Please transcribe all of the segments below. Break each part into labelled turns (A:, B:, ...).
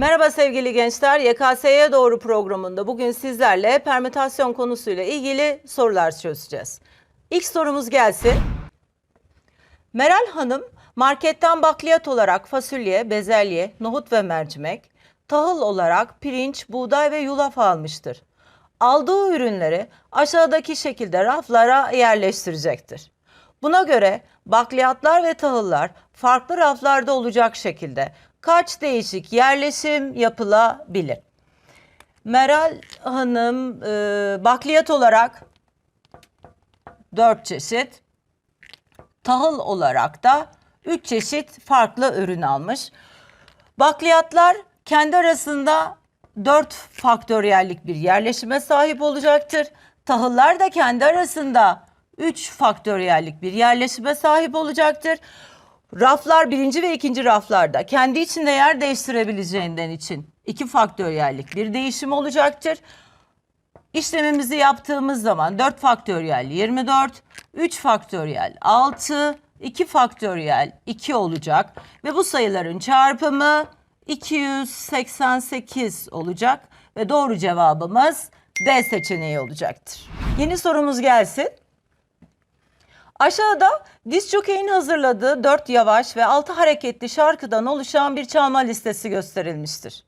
A: Merhaba sevgili gençler. YKS'ye doğru programında bugün sizlerle permütasyon konusuyla ilgili sorular çözeceğiz. İlk sorumuz gelsin. Meral Hanım marketten bakliyat olarak fasulye, bezelye, nohut ve mercimek, tahıl olarak pirinç, buğday ve yulaf almıştır. Aldığı ürünleri aşağıdaki şekilde raflara yerleştirecektir. Buna göre bakliyatlar ve tahıllar farklı raflarda olacak şekilde kaç değişik yerleşim yapılabilir? Meral Hanım e, bakliyat olarak 4 çeşit, tahıl olarak da 3 çeşit farklı ürün almış. Bakliyatlar kendi arasında 4 faktöriyellik bir yerleşime sahip olacaktır. Tahıllar da kendi arasında 3 faktöriyellik bir yerleşime sahip olacaktır. Raflar birinci ve ikinci raflarda kendi içinde yer değiştirebileceğinden için 2 faktöriyellik bir değişim olacaktır. İşlemimizi yaptığımız zaman 4 faktöriyel 24, 3 faktöriyel 6, 2 faktöriyel 2 olacak ve bu sayıların çarpımı 288 olacak ve doğru cevabımız D seçeneği olacaktır. Yeni sorumuz gelsin. Aşağıda diz jockey'in hazırladığı 4 yavaş ve 6 hareketli şarkıdan oluşan bir çalma listesi gösterilmiştir.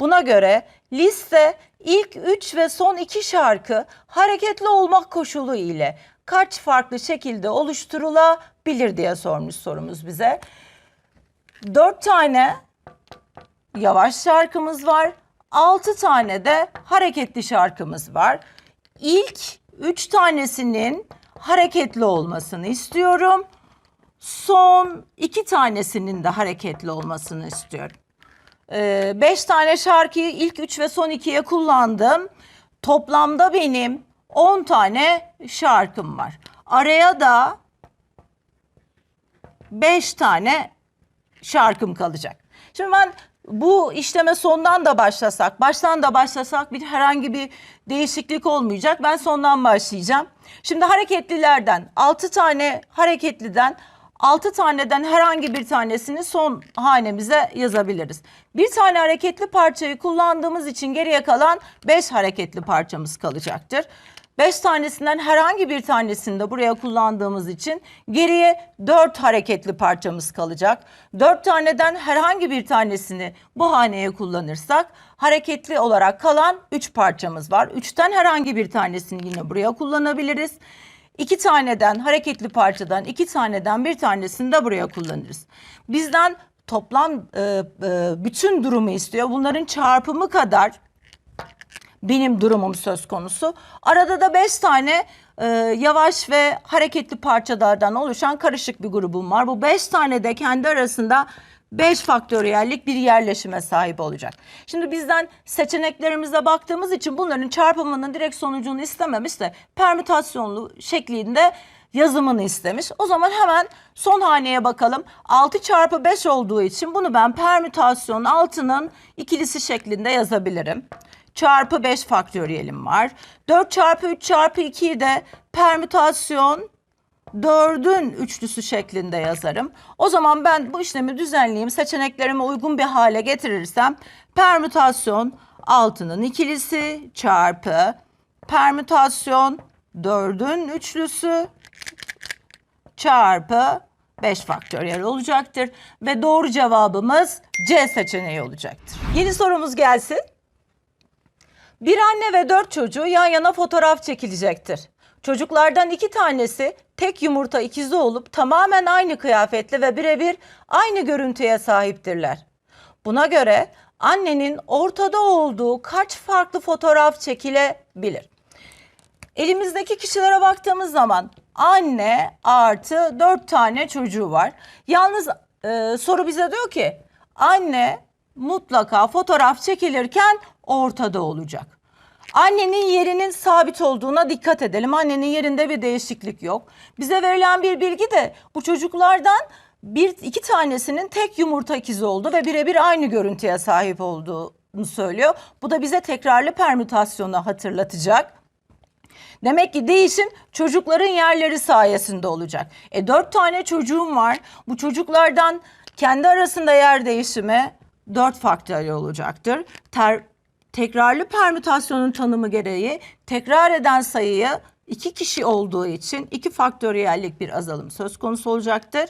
A: Buna göre liste ilk 3 ve son 2 şarkı hareketli olmak koşulu ile kaç farklı şekilde oluşturulabilir diye sormuş sorumuz bize. 4 tane yavaş şarkımız var. 6 tane de hareketli şarkımız var. İlk 3 tanesinin hareketli olmasını istiyorum. Son 2 tanesinin de hareketli olmasını istiyorum. 5 tane şarkıyı ilk 3 ve son 2'ye kullandım. Toplamda benim 10 tane şarkım var. Araya da 5 tane şarkım kalacak. Şimdi ben bu işleme sondan da başlasak, baştan da başlasak bir herhangi bir değişiklik olmayacak. Ben sondan başlayacağım. Şimdi hareketlilerden 6 tane hareketliden 6 taneden herhangi bir tanesini son hanemize yazabiliriz. Bir tane hareketli parçayı kullandığımız için geriye kalan 5 hareketli parçamız kalacaktır. 5 tanesinden herhangi bir tanesini de buraya kullandığımız için geriye 4 hareketli parçamız kalacak. 4 taneden herhangi bir tanesini bu haneye kullanırsak hareketli olarak kalan 3 parçamız var. 3'ten herhangi bir tanesini yine buraya kullanabiliriz. İki taneden hareketli parçadan iki taneden bir tanesini de buraya kullanırız. Bizden toplam e, e, bütün durumu istiyor. Bunların çarpımı kadar benim durumum söz konusu. Arada da beş tane e, yavaş ve hareketli parçalardan oluşan karışık bir grubum var. Bu beş tane de kendi arasında 5 faktöriyellik bir yerleşime sahip olacak. Şimdi bizden seçeneklerimize baktığımız için bunların çarpımının direkt sonucunu istememiş de permütasyonlu şeklinde yazımını istemiş. O zaman hemen son haneye bakalım. 6 çarpı 5 olduğu için bunu ben permütasyon 6'nın ikilisi şeklinde yazabilirim. Çarpı 5 faktöriyelim var. 4 çarpı 3 çarpı 2'yi de permütasyon dördün üçlüsü şeklinde yazarım. O zaman ben bu işlemi düzenleyeyim. Seçeneklerime uygun bir hale getirirsem permütasyon altının ikilisi çarpı permütasyon dördün üçlüsü çarpı 5 faktöriyel olacaktır. Ve doğru cevabımız C seçeneği olacaktır. Yeni sorumuz gelsin. Bir anne ve dört çocuğu yan yana fotoğraf çekilecektir. Çocuklardan iki tanesi tek yumurta ikizi olup tamamen aynı kıyafetle ve birebir aynı görüntüye sahiptirler. Buna göre annenin ortada olduğu kaç farklı fotoğraf çekilebilir? Elimizdeki kişilere baktığımız zaman anne artı dört tane çocuğu var. Yalnız e, soru bize diyor ki anne mutlaka fotoğraf çekilirken ortada olacak. Annenin yerinin sabit olduğuna dikkat edelim. Annenin yerinde bir değişiklik yok. Bize verilen bir bilgi de bu çocuklardan bir iki tanesinin tek yumurta ikizi oldu ve birebir aynı görüntüye sahip olduğunu söylüyor. Bu da bize tekrarlı permütasyonu hatırlatacak. Demek ki değişim çocukların yerleri sayesinde olacak. E dört tane çocuğum var. Bu çocuklardan kendi arasında yer değişimi 4 faktöriyel olacaktır. Ter, tekrarlı permütasyonun tanımı gereği tekrar eden sayıyı iki kişi olduğu için 2 faktöriyellik bir azalım söz konusu olacaktır.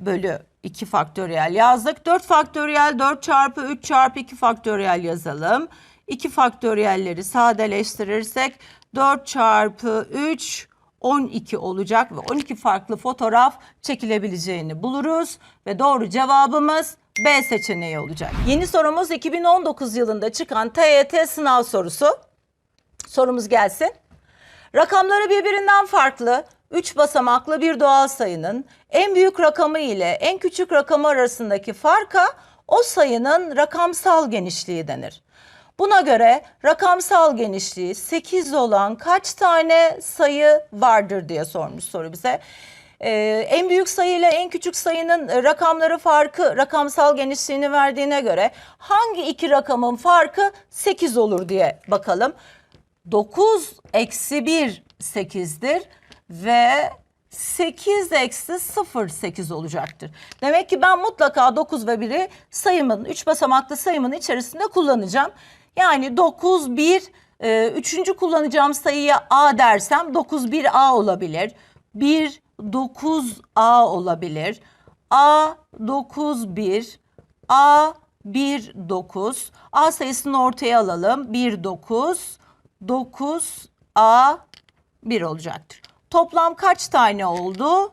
A: Bölü 2 faktöriyel yazdık. 4 faktöriyel 4 çarpı 3 çarpı 2 faktöriyel yazalım. 2 faktöriyelleri sadeleştirirsek 4 çarpı 3 12 olacak ve 12 farklı fotoğraf çekilebileceğini buluruz ve doğru cevabımız B seçeneği olacak. Yeni sorumuz 2019 yılında çıkan TYT sınav sorusu. Sorumuz gelsin. Rakamları birbirinden farklı 3 basamaklı bir doğal sayının en büyük rakamı ile en küçük rakamı arasındaki farka o sayının rakamsal genişliği denir. Buna göre rakamsal genişliği 8 olan kaç tane sayı vardır diye sormuş soru bize. Ee, en büyük sayı ile en küçük sayının e, rakamları farkı rakamsal genişliğini verdiğine göre hangi iki rakamın farkı 8 olur diye bakalım. 9 eksi 1 8'dir ve 8 eksi 0 8 olacaktır. Demek ki ben mutlaka 9 ve 1'i sayımın 3 basamaklı sayımın içerisinde kullanacağım. Yani 9 1 e, üçüncü kullanacağım sayıya A dersem 9 1A olabilir. 1 9A olabilir. A 9 1 A 1 9 A sayısını ortaya alalım. 1 9 9 A 1 olacaktır. Toplam kaç tane oldu?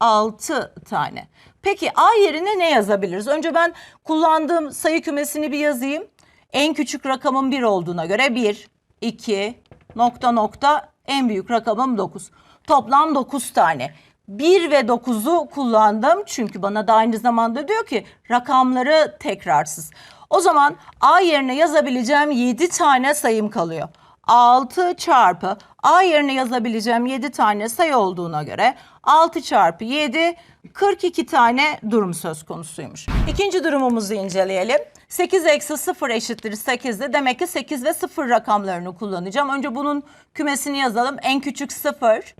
A: 6 tane. Peki A yerine ne yazabiliriz? Önce ben kullandığım sayı kümesini bir yazayım. En küçük rakamın 1 olduğuna göre 1, 2, nokta nokta en büyük rakamım 9. Toplam 9 tane. 1 ve 9'u kullandım çünkü bana da aynı zamanda diyor ki rakamları tekrarsız. O zaman A yerine yazabileceğim 7 tane sayım kalıyor. 6 çarpı A yerine yazabileceğim 7 tane sayı olduğuna göre 6 çarpı 7 42 tane durum söz konusuymuş. İkinci durumumuzu inceleyelim. 8 eksi 0 eşittir 8'de demek ki 8 ve 0 rakamlarını kullanacağım. Önce bunun kümesini yazalım. En küçük 0,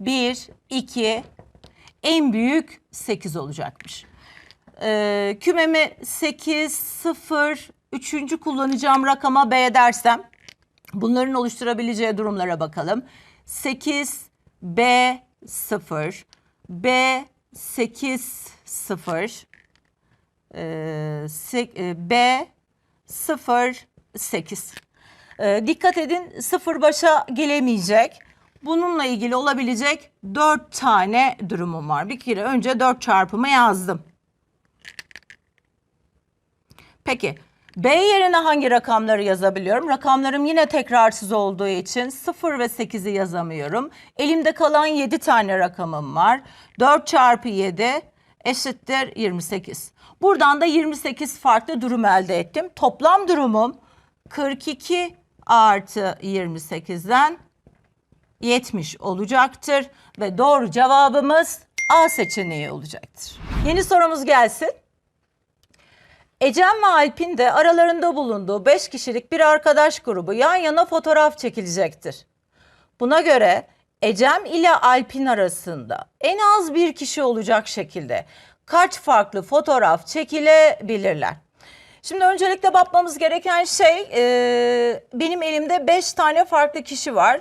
A: 1, 2, en büyük 8 olacakmış. Ee, kümemi 8, 0, üçüncü kullanacağım rakama B dersem bunların oluşturabileceği durumlara bakalım. 8, B, 0, B, 8, 0, ee, e, B, 0, 8. Ee, dikkat edin sıfır başa gelemeyecek. Bununla ilgili olabilecek 4 tane durumum var. Bir kere önce 4 çarpımı yazdım. Peki B yerine hangi rakamları yazabiliyorum? Rakamlarım yine tekrarsız olduğu için 0 ve 8'i yazamıyorum. Elimde kalan 7 tane rakamım var. 4 çarpı 7 eşittir 28. Buradan da 28 farklı durum elde ettim. Toplam durumum 42 artı 28'den 70 olacaktır ve doğru cevabımız A seçeneği olacaktır. Yeni sorumuz gelsin. Ecem ve Alp'in de aralarında bulunduğu 5 kişilik bir arkadaş grubu yan yana fotoğraf çekilecektir. Buna göre Ecem ile Alp'in arasında en az bir kişi olacak şekilde kaç farklı fotoğraf çekilebilirler? Şimdi öncelikle bakmamız gereken şey e, benim elimde 5 tane farklı kişi var.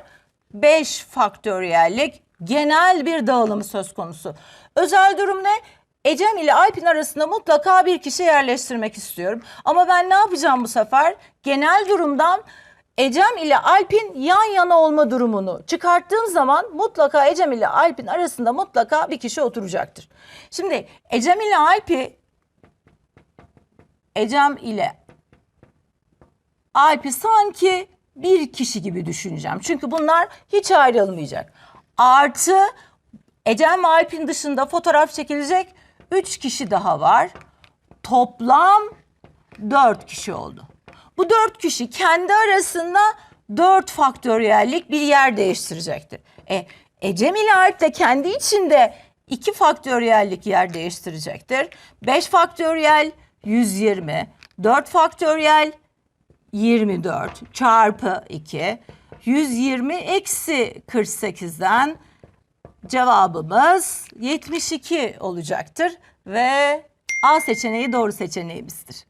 A: 5 faktöriyellik genel bir dağılım söz konusu. Özel durum ne? Ecem ile Alp'in arasında mutlaka bir kişi yerleştirmek istiyorum. Ama ben ne yapacağım bu sefer? Genel durumdan Ecem ile Alp'in yan yana olma durumunu çıkarttığım zaman mutlaka Ecem ile Alp'in arasında mutlaka bir kişi oturacaktır. Şimdi Ecem ile Alp'i Ecem ile Alp'i sanki bir kişi gibi düşüneceğim. Çünkü bunlar hiç ayrılmayacak. Artı Ecem ve Alp'in dışında fotoğraf çekilecek 3 kişi daha var. Toplam 4 kişi oldu. Bu 4 kişi kendi arasında 4 faktöriyellik bir yer değiştirecektir. E, Ecem ile Alp de kendi içinde 2 faktöriyellik yer değiştirecektir. 5 faktöriyel 120, 4 faktöriyel 24 çarpı 2 120 eksi 48'den cevabımız 72 olacaktır ve A seçeneği doğru seçeneğimizdir.